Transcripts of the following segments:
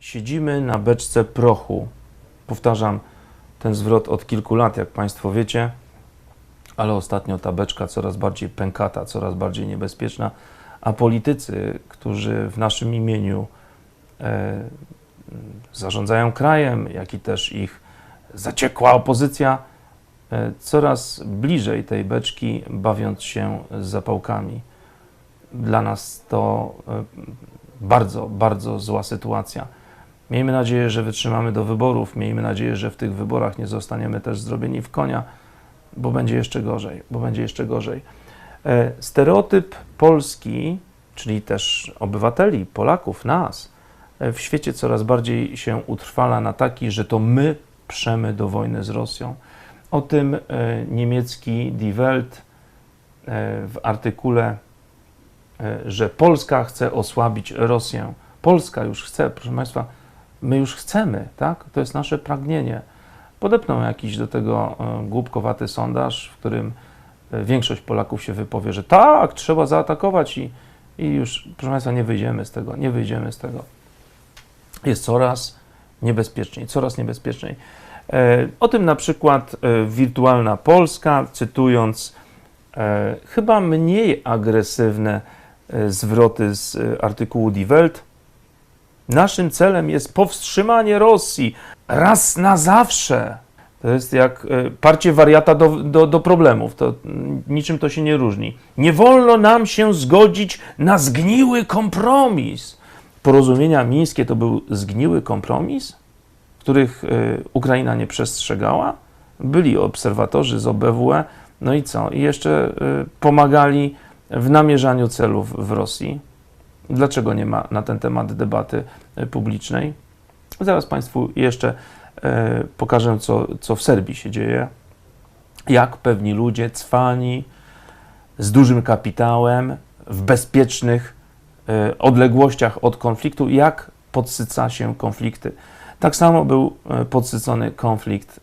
Siedzimy na beczce prochu. Powtarzam ten zwrot od kilku lat, jak Państwo wiecie, ale ostatnio ta beczka coraz bardziej pękata, coraz bardziej niebezpieczna, a politycy, którzy w naszym imieniu e, zarządzają krajem, jak i też ich zaciekła opozycja, e, coraz bliżej tej beczki, bawiąc się z zapałkami. Dla nas to e, bardzo, bardzo zła sytuacja. Miejmy nadzieję, że wytrzymamy do wyborów. Miejmy nadzieję, że w tych wyborach nie zostaniemy też zrobieni w konia, bo będzie jeszcze gorzej, bo będzie jeszcze gorzej. E, Stereotyp Polski, czyli też obywateli, Polaków, nas, e, w świecie coraz bardziej się utrwala na taki, że to my przemy do wojny z Rosją. O tym e, niemiecki Die Welt w artykule, że Polska chce osłabić Rosję. Polska już chce, proszę Państwa, my już chcemy, tak? To jest nasze pragnienie. Podepną jakiś do tego e, głupkowaty sondaż, w którym e, większość Polaków się wypowie, że tak, trzeba zaatakować i, i już, proszę Państwa, nie wyjdziemy z tego, nie wyjdziemy z tego. Jest coraz niebezpieczniej, coraz niebezpieczniej. E, O tym na przykład e, Wirtualna Polska, cytując e, chyba mniej agresywne e, zwroty z e, artykułu Die Welt, Naszym celem jest powstrzymanie Rosji raz na zawsze. To jest jak e, parcie wariata do, do, do problemów. To mm, niczym to się nie różni. Nie wolno nam się zgodzić na zgniły kompromis. Porozumienia mińskie to był zgniły kompromis, których e, Ukraina nie przestrzegała. Byli obserwatorzy z OBWE, no i co? I jeszcze e, pomagali w namierzaniu celów w Rosji. Dlaczego nie ma na ten temat debaty e, publicznej? Zaraz Państwu jeszcze e, pokażę, co, co w Serbii się dzieje. Jak pewni ludzie, cwani, z dużym kapitałem, w bezpiecznych e, odległościach od konfliktu, jak podsyca się konflikty. Tak samo był podsycony konflikt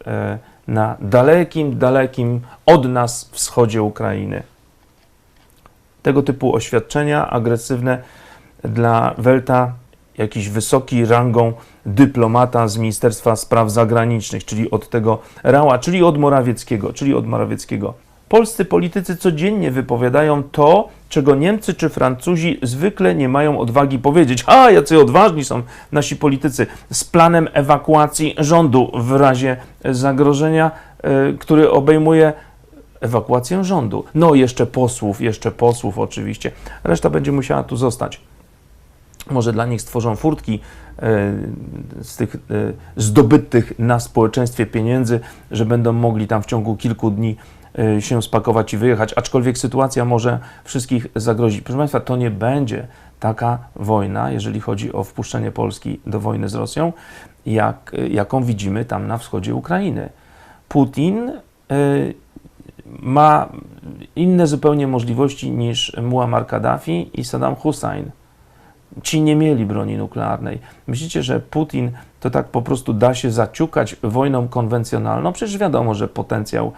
na dalekim, dalekim od nas wschodzie Ukrainy. Tego typu oświadczenia agresywne dla Welta jakiś wysoki rangą dyplomata z Ministerstwa Spraw Zagranicznych, czyli od tego Rała, czyli od Morawieckiego, czyli od Morawieckiego. Polscy politycy codziennie wypowiadają to, czego Niemcy czy Francuzi zwykle nie mają odwagi powiedzieć. A, jacy odważni są nasi politycy z planem ewakuacji rządu w razie zagrożenia, y, który obejmuje ewakuację rządu. No, jeszcze posłów, jeszcze posłów oczywiście. Reszta będzie musiała tu zostać. Może dla nich stworzą furtki e, z tych e, zdobytych na społeczeństwie pieniędzy, że będą mogli tam w ciągu kilku dni e, się spakować i wyjechać, aczkolwiek sytuacja może wszystkich zagrozić. Proszę Państwa, to nie będzie taka wojna, jeżeli chodzi o wpuszczenie Polski do wojny z Rosją, jak, jaką widzimy tam na wschodzie Ukrainy. Putin ma inne zupełnie możliwości niż Muammar Kaddafi i Saddam Hussein. Ci nie mieli broni nuklearnej. Myślicie, że Putin to tak po prostu da się zaciukać wojną konwencjonalną? Przecież wiadomo, że potencjał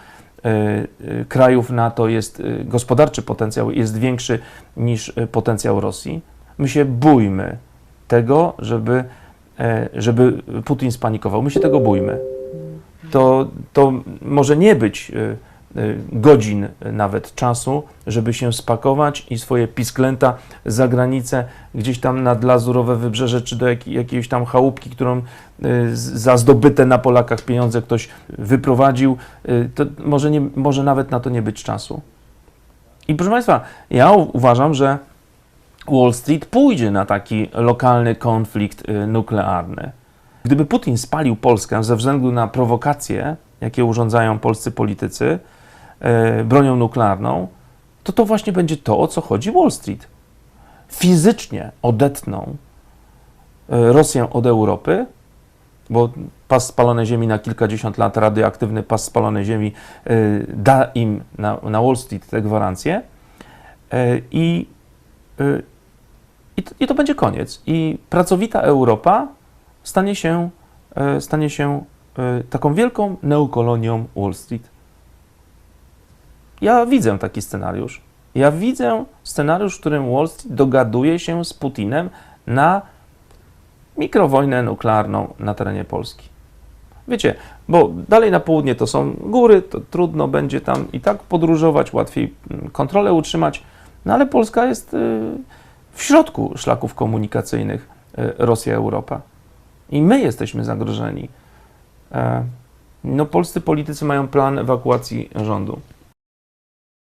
e, e, krajów NATO jest, e, gospodarczy potencjał jest większy niż potencjał Rosji. My się bójmy tego, żeby, e, żeby Putin spanikował. My się tego bójmy. To, to może nie być godzin nawet czasu, żeby się spakować i swoje pisklęta za granicę, gdzieś tam nad Lazurowe Wybrzeże, czy do jak, jakiejś tam chałupki, którą z- za zdobyte na Polakach pieniądze ktoś wyprowadził, e, to może, nie, może nawet na to nie być czasu. I proszę Państwa, ja uważam, że Wall Street pójdzie na taki lokalny konflikt y, nuklearny. Gdyby Putin spalił Polskę ze względu na prowokacje, jakie urządzają polscy politycy y, bronią nuklearną, to to właśnie będzie to, o co chodzi Wall Street. Fizycznie odetną y, Rosję od Europy, bo pas spalonej ziemi na kilkadziesiąt lat, radioaktywny pas spalonej ziemi y, da im na, na Wall Street te gwarancje i i to, I to będzie koniec. I pracowita Europa stanie się, e, stanie się e, taką wielką neokolonią Wall Street. Ja widzę taki scenariusz. Ja widzę scenariusz, w którym Wall Street dogaduje się z Putinem na mikrowojnę nuklearną na terenie Polski. Wiecie, bo dalej na południe to są góry, to trudno będzie tam i tak podróżować, łatwiej mm, kontrolę utrzymać, no ale Polska jest y, w środku szlaków komunikacyjnych y, Rosja-Europa. I my jesteśmy zagrożeni. E, No, polscy politycy mają plan ewakuacji rządu.